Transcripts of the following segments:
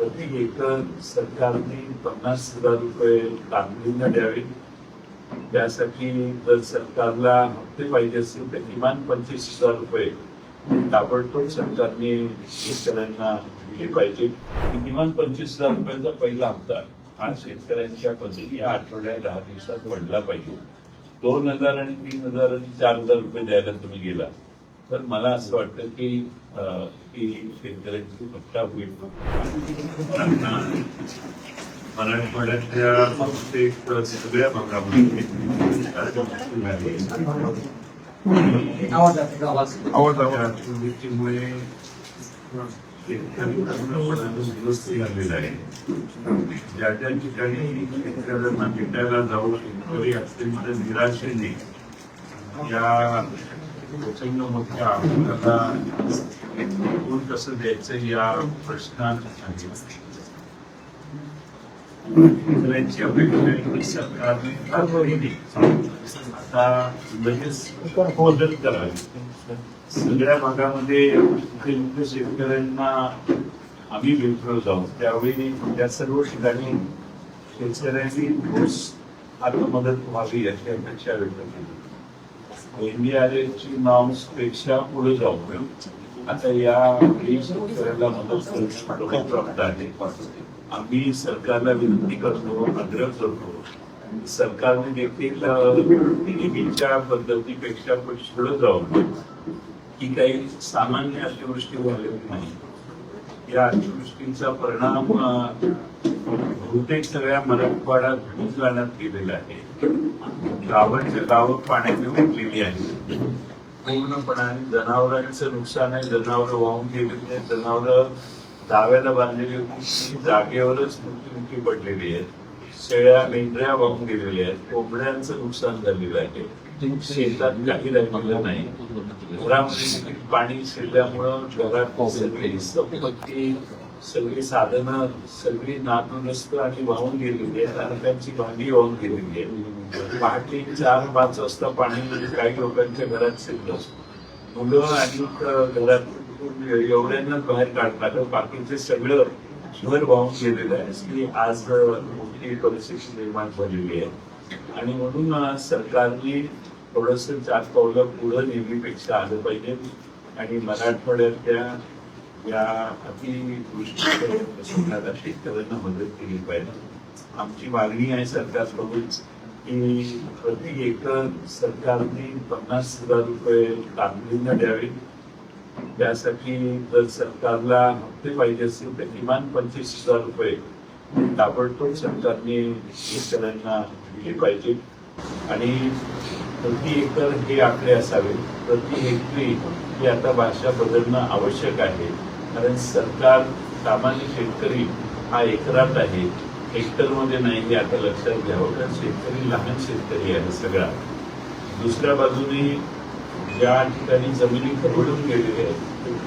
प्रति एकर सरकारने पन्नास हजार रुपये तातडीनं द्यावे? त्यासाठी जर सरकारला हप्ते पाहिजे असतील तर किमान पंचवीस हजार रुपये ताबडतोब सरकारने शेतकऱ्यांना दिले पाहिजे. किमान पंचवीस हजार रुपयांचा पहिला हप्ता हा शेतकऱ्यांच्या पद्धती या आठवड्यात दहा दिवसात वाढला पाहिजे. दोन हजार आणि तीन हजार आणि चार हजार रुपये द्यायला तुम्ही गेला. तर मला असं वाटतं की शेतकऱ्यांची फटका होईल. मराठवाड्यातल्या बहुतेक सगळ्या भागामध्ये दुरुस्त झालेला आहे. ज्या ज्या ठिकाणी शेतकऱ्यांना भेटायला जाऊ शेतकरी अत्यंत निराशेने या प्रचंड आपल्याला कोण कसं द्यायचं या प्रश्नात शेतकऱ्यांची अपेक्षा सरकारने आता लगेच बदल करावी. सगळ्या भागामध्ये शेतकऱ्यांना आम्ही भेटलो जाऊ त्यावेळी त्या सर्व ठिकाणी शेतकऱ्यांनी ठोस आत्ममदत व्हावी याची अपेक्षा व्यक्त केली. एनडीआरएफची नॉर्म्सपेक्षा पुढे जाऊ आता या शेतकऱ्याला मदत करणं प्राप्त आहे. आम्ही सरकारला विनंती करतो आग्रह करतो. सरकारने देखील नेहमीच्या पद्धतीपेक्षा पुढे जाऊन की काही सामान्य अतिवृष्टी झालेली नाही. या अतिवृष्टीचा परिणाम बहुतेक सगळ्या मराठवाडा जाण्यात गेलेला आहे. गावांच्या गावं पाण्याने उठलेली आहे. पूर्णपणाने जनावरांचं नुकसान आहे. जनावरं वाहून गेलेली आहेत. जनावरं दाव्याला बांधलेली होती जागेवरच मृत्युमुखी पडलेली आहेत. शेळ्या मेंढऱ्या वाहून गेलेल्या आहेत. कोंबड्यांचं नुकसान झालेलं आहे. शेतात काही राहिलेलं नाही. घरामध्ये पाणी शिरल्यामुळं घरात संपत्ती सगळी साधनं सगळी नादुरुस्त आणि वाहून गेलेली आहेत आणि त्यांची भांडी वाहून गेलेली आहे पहाटे चार पाच वाजता पाणी काही लोकांच्या घरात शिरलं मुलं आणि घरात एवढ्यांनाच बाहेर काढतात बाकीचे सगळं घर वाहून गेलेलं आहे. की आज मोठी परिस्थिती निर्माण झालेली आहे. आणि म्हणून सरकारने थोडस चार पावलं पुढं नेहमीपेक्षा आलं पाहिजे. आणि मराठवाड्यातल्या या अतिवृष्टीला शेतकऱ्यांना मदत केली पाहिजे. आमची मागणी आहे सरकारकडून की प्रति एकर सरकारने पन्नास हजार रुपये तातडीनं द्यावे. त्यासाठी जर सरकारला हप्ते पाहिजे असतील तर किमान पंचवीस हजार रुपये ताबडतोब सरकारने शेतकऱ्यांना दिले पाहिजे. आणि प्रति एकर हे आकडे असावे. प्रति हेक्टरी ही आता भाषा बदलणं आवश्यक आहे. कारण सरकार सामान्य शेतकरी हा एकरात आहे. हेक्टरमध्ये नाही हे आता लक्षात घ्यावं कारण शेतकरी लहान शेतकरी आहे सगळा. दुसऱ्या बाजूने ज्या ठिकाणी जमिनी खरवडून गेलेल्या आहेत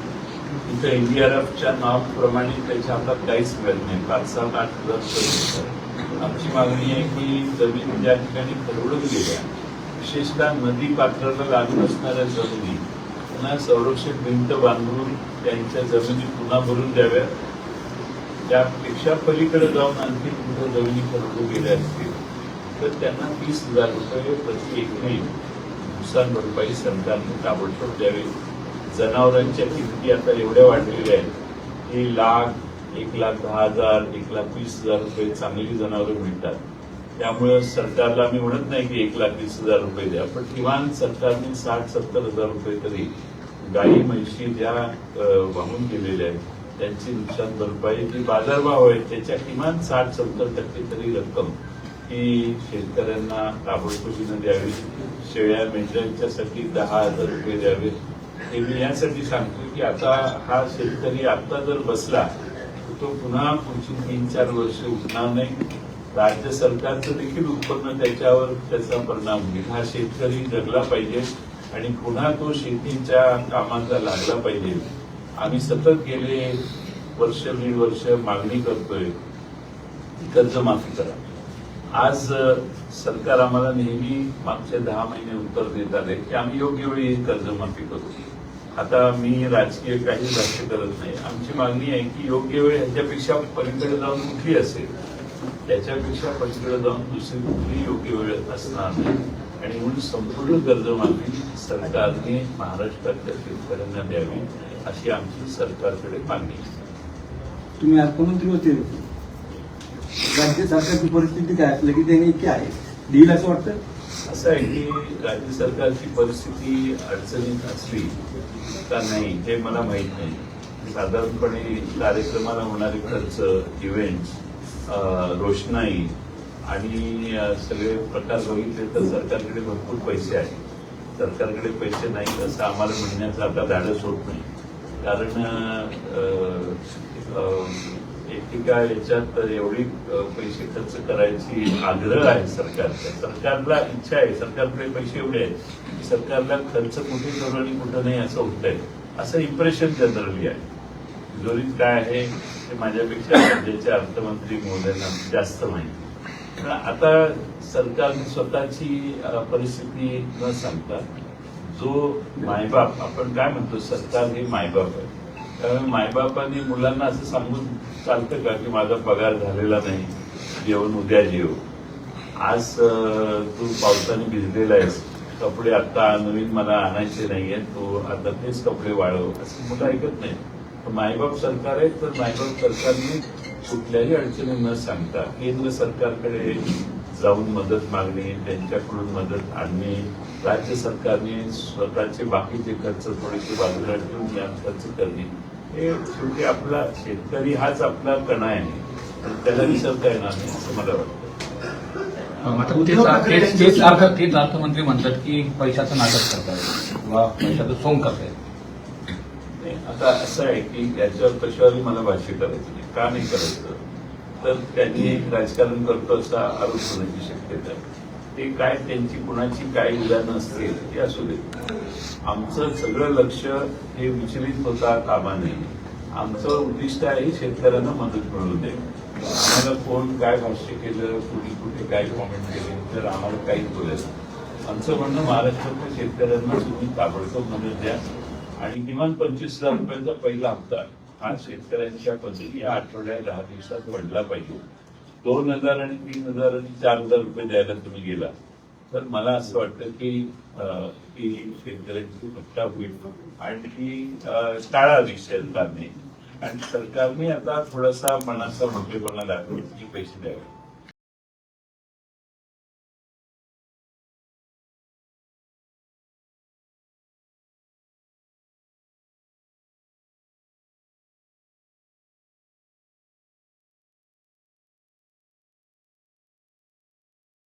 तिथं एनडीआरएफच्या नाव प्रमाणे त्याच्या हातात काहीच मिळत नाही. पाच सात आठ हजार आमची मागणी आहे की जमीन ज्या ठिकाणी खरवडून गेल्या विशेषतः नदी पात्राला लागून असणाऱ्या जमिनी त्यांना संरक्षित भिंत बांधून त्यांच्या जमिनी पुन्हा भरून द्याव्या त्यापेक्षा पलीकडे जाऊन आणखी कुठं जमिनी खरडून गेल्या असतील. तर त्यांना तीस हजार रुपये प्रति एकरी नुकसान भरपाई सरकारने ताबडतोब द्यावी. जनावरांच्या किमती आता एवढ्या वाढलेल्या आहेत. की लाख एक लाख दहा हजार एक लाख वीस हजार रुपये चांगली जनावरं मिळतात. त्यामुळं सरकारला मी म्हणत नाही की एक लाख वीस हजार रुपये द्या पण किमान सरकारने साठ सत्तर हजार रुपये तरी गाई म्हशी ज्या वाहून गेलेल्या आहेत त्यांची नुकसान भरपाई जी बाजारभाव आहे त्याच्या किमान साठ सत्तर टक्के तरी रक्कम ही शेतकऱ्यांना ताबडतोबीनं द्यावी. शेळ्या मेंढ्यांच्यासाठी दहा हजार रुपये द्यावे. हे मी यासाठी सांगतो की आता हा शेतकरी आता जर बसला तो पुन्हा पुढची तीन चार वर्ष उठणार नाही. राज्य सरकारचं देखील उत्पन्न त्याच्यावर त्याचा परिणाम होईल. हा शेतकरी जगला पाहिजे. आणि पुन्हा तो शेतीच्या कामाचा लागला पाहिजे. आम्ही सतत गेले वर्ष दीड वर्ष मागणी करतोय. कर्जमाफी करा. आज सरकार आम्हाला नेहमी मागचे दहा महिने उत्तर देत आले की आम्ही योग्य वेळी कर्जमाफी करू. आता मी राजकीय काही लक्ष करत नाही. आमची मागणी आहे की योग्य वेळ ह्याच्यापेक्षा पलीकडे जाऊन कुठली असेल? त्याच्यापेक्षा पलीकडे जाऊन दुसरी कुठली योग्य वेळ असणार नाही. आणि म्हणून संपूर्ण कर्जमाफी सरकारने महाराष्ट्रातल्या शेतकऱ्यांना द्यावी अशी आमची सरकारकडे मागणी तुम्ही अर्थमंत्री होते. राज्य सरकारची परिस्थिती काय? असलं की त्यांनी इतकी आहे. देईल असं वाटतं? असं आहे की राज्य सरकारची परिस्थिती अडचणीत असली का नाही हे मला माहीत नाही. साधारणपणे कार्यक्रमाला होणारे खर्च इव्हेंट्स रोषणाई आणि सगळे प्रकार बघितले तर सरकारकडे भरपूर पैसे आहेत. सरकारकडे पैसे नाहीत असं आम्हाला म्हणण्याचं आता धाडस होत नाही. कारण अ, एकेका याच्यात एवढी पैसे खर्च करायची आग्रह आहे सरकारचा. सरकारला इच्छा आहे सरकारकडे पैसे एवढे आहेत. की सरकारला खर्च कुठे करू आणि कुठं नाही असं होत आहे असं इम्प्रेशन जनरली आहे. तिजोरीत काय आहे ते माझ्यापेक्षा राज्याचे अर्थमंत्री महोदयांना जास्त माहिती. आता सरकारने स्वतःची परिस्थिती न सांगता जो मायबाप आपण काय म्हणतो सरकार हे मायबाप आहे. त्यामुळे मायबापाने मुलांना असं सांगून चालतं का की माझा पगार झालेला नाही जेवण उद्या जेव. आज तू पावसाने भिजलेला आहेस कपडे आता नवीन मला आणायचे नाही आहेत तू आता तेच कपडे वाळव असं मुलं ऐकत नाही मायबाप सरकार आहे तर मायबाप सरकारने कुठल्याही अडचणी न सांगता केंद्र सरकारकडे जाऊन मदत मागणे त्यांच्याकडून मदत आणणे राज्य सरकारने स्वतःचे बाकीचे खर्च थोडेसे बाजूला ठेवून या खर्च करणे हे शेवटी आपला शेतकरी हाच आपला कणा आहे. त्याला विसरता येणार नाही असं मला वाटतं. मात्र तेच तेच- तेच अर्थ तेच अर्थमंत्री म्हणतात की पैशाचं नाटक करतायत किंवा पैशाचं सोंग करतायत. आता असं आहे की याच्यावर कशावरही मला भाष्य करायचं नाही. का नाही करायचं? तर त्यांनी एक राजकारण करतो असा आरोप होण्याची शक्यता ते काय त्यांची कुणाची काय उदाहरणं असतील ते असू देत आमचं सगळं लक्ष हे विचलित होता कामा नये आमचं उद्दिष्ट आहे शेतकऱ्यांना मदत मिळू दे. आम्हाला कोण काय भाष्य केलं कुणी कुठे काय कॉमेंट केले तर आम्हाला काहीच बोलायचं आमचं म्हणणं महाराष्ट्रातल्या शेतकऱ्यांना तुम्ही ताबडतोब मदत द्या. आणि किमान पंचवीस हजार रुपयांचा पहिला हप्ता हा शेतकऱ्यांच्या पद्धती या आठवड्या दहा दिवसात पडला पाहिजे. दोन हजार आणि तीन हजार आणि चार हजार रुपये द्यायला तुम्ही गेला. तर मला असं वाटतं की शेतकऱ्यांची फटका होईल आणि ती अं, टाळावी सरकारने. आणि सरकारने आता थोडासा मनाचा मोठेपणा दाखवून की पैसे द्यावे.